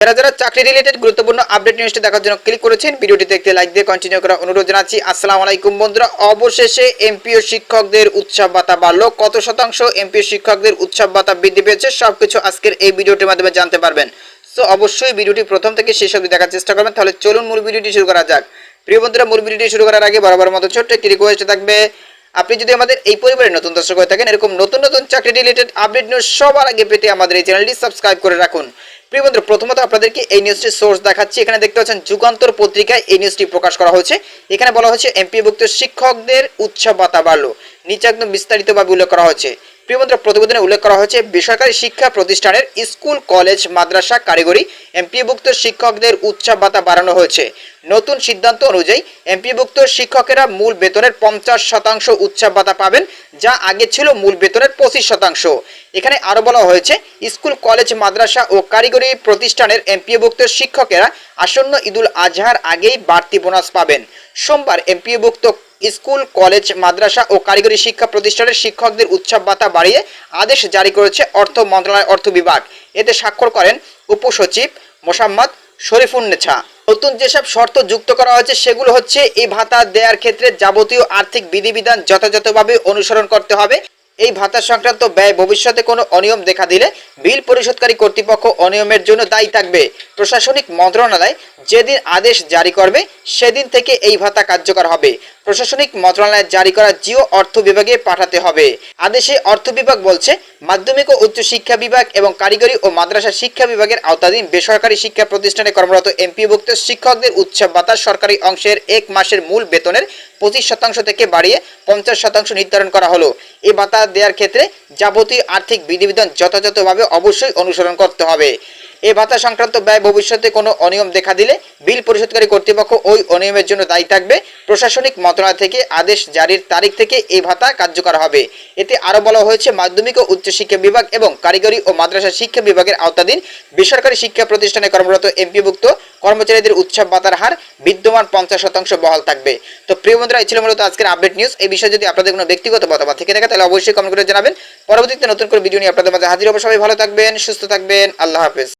যারা যারা চাকরি রিলেটেড গুরুত্বপূর্ণ আপডেট নিউজটি দেখার জন্য ক্লিক করেছেন ভিডিওটি দেখতে লাইক দিয়ে কন্টিনিউ করার অনুরোধ জানাচ্ছি। আসসালামু আলাইকুম বন্ধুরা, অবশেষে এমপিও শিক্ষকদের উৎসব ভাতা বাড়লো। কত শতাংশ এমপিও শিক্ষকদের উৎসব ভাতা বৃদ্ধি পেয়েছে, সবকিছু আজকের এই ভিডিওটির মাধ্যমে জানতে পারবেন। সো অবশ্যই ভিডিওটি প্রথম থেকে শেষ অবধি দেখার চেষ্টা করবেন, তাহলে চলুন মূল ভিডিওটি শুরু করা যাক। প্রিয় বন্ধুরা, মূল ভিডিওটি শুরু করার আগে বরাবর মতো ছোট্ট একটি রিকোয়েস্ট থাকবে, আপনি যদি আমাদের এই পরিবারের নতুন দর্শক হয়ে থাকেন, এরকম নতুন নতুন চাকরি রিলেটেড আপডেট নিউজ সবার আগে পেতে আমাদের এই চ্যানেলটি সাবস্ক্রাইব করে রাখুন। প্রিয় বন্ধু প্রথমত আপনাদেরকে এই নিউজটির সোর্স দেখাচ্ছি। এখানে দেখতে পাচ্ছেন, যুগান্তর পত্রিকায় এই নিউজটি প্রকাশ করা হয়েছে। এখানে বলা হয়েছে এমপিভুক্ত শিক্ষকদের উৎসব বাতা বাড়লো। নিচে একদম বিস্তারিতভাবে উল্লেখ করা হচ্ছে প্রিয় বন্ধুরা, প্রতিবেদনে উল্লেখ করা হয়েছে, বেসরকারি শিক্ষা প্রতিষ্ঠানের স্কুল, কলেজ, মাদ্রাসা কারিগরি এমপিভুক্ত শিক্ষকদের উৎসব ভাতা বাড়ানো হয়েছে। নতুন সিদ্ধান্ত অনুযায়ী এমপিভুক্ত শিক্ষকেরা মূল বেতনের পঞ্চাশ শতাংশ উৎসব ভাতা পাবেন, যা আগে ছিল মূল বেতনের পঁচিশ শতাংশ। এখানে আরও বলা হয়েছে, স্কুল, কলেজ, মাদ্রাসা ও কারিগরি প্রতিষ্ঠানের এমপিভুক্ত শিক্ষকেরা আসন্ন ঈদুল আজহার আগেই বাড়তি বোনাস পাবেন। সোমবার এমপিভুক্ত স্কুল, কলেজ, মাদ্রাসা ও কারিগরি শিক্ষা প্রতিষ্ঠানের শিক্ষকদের উৎসব ভাতা বাড়িয়ে আদেশ জারি করেছে অর্থ মন্ত্রণালয় অর্থ বিভাগ। এতে স্বাক্ষর করেন উপসচিব মোসাম্মদ শরীফুন্নেছা নতুন যেসব শর্ত যুক্ত করা হয়েছে, সেগুলো হচ্ছে এই ভাতা দেওয়ার ক্ষেত্রে যাবতীয় আর্থিক বিধিবিধান যথাযথভাবে অনুসরণ করতে হবে। এই ভাতা সংক্রান্ত ব্যয় ভবিষ্যতে কোনো অনিয়ম দেখা দিলে বিল পরিশোধকারী কর্তৃপক্ষ অনিয়মের জন্য দায়ী থাকবে। প্রশাসনিক মন্ত্রণালয় যেদিন আদেশ জারি করবে, সেদিন থেকে এই ভাতা কার্যকর হবে। প্রশাসনিক মন্ত্রণালয় জারি করা জিও অর্থ বিভাগে পাঠাতে হবে। আদেশে অর্থ বিভাগ বলছে, মাধ্যমিক ও উচ্চ শিক্ষা বিভাগ এবং কারিগরি ও মাদ্রাসা শিক্ষা বিভাগের আওতাধীন বেসরকারি শিক্ষা প্রতিষ্ঠানে কর্মরত এমপিভুক্ত শিক্ষকদের উৎসব ভাতা সরকারি অংশের এক মাসের মূল বেতনের পঁচিশ শতাংশ থেকে বাড়িয়ে পঞ্চাশ শতাংশ নির্ধারণ করা হলো। এই ভাতা দেওয়ার ক্ষেত্রে যাবতীয় আর্থিক বিধিবিধান যথাযথভাবে অবশ্যই অনুসরণ করতে হবে। এ ভাতা সংক্রান্ত ব্যয় ভবিষ্যতে কোনো অনিয়ম দেখা দিলে বিল পরিশোধকারী কর্তৃপক্ষ ওই অনিয়মের জন্য দায়ী থাকবে। প্রশাসনিক মন্ত্রণালয় থেকে আদেশ জারির তারিখ থেকে এই ভাতা কার্যকর হবে। এতে আরও বলা হয়েছে, মাধ্যমিক ও উচ্চশিক্ষা বিভাগ এবং কারিগরি ও মাদ্রাসা শিক্ষা বিভাগের আওতাধীন বেসরকারি শিক্ষা প্রতিষ্ঠানে কর্মরত এমপিভুক্ত কর্মচারীদের উৎসব ভাতার হার বিদ্যমান পঞ্চাশ শতাংশ বহাল থাকবে। তো প্রিয় বন্ধুরা, এই ছিল মূলত আজকের আপডেট নিউজ। এই বিষয়ে যদি আপনাদের কোনো ব্যক্তিগত মতামত থেকে থাকে, তাহলে অবশ্যই কমেন্ট করে জানাবেন। পরবর্তীতে নতুন করে ভিডিও নিয়ে আপনাদের মাঝে হাজির হবে। সবাই ভালো থাকবেন, সুস্থ থাকবেন। আল্লাহ হাফেজ।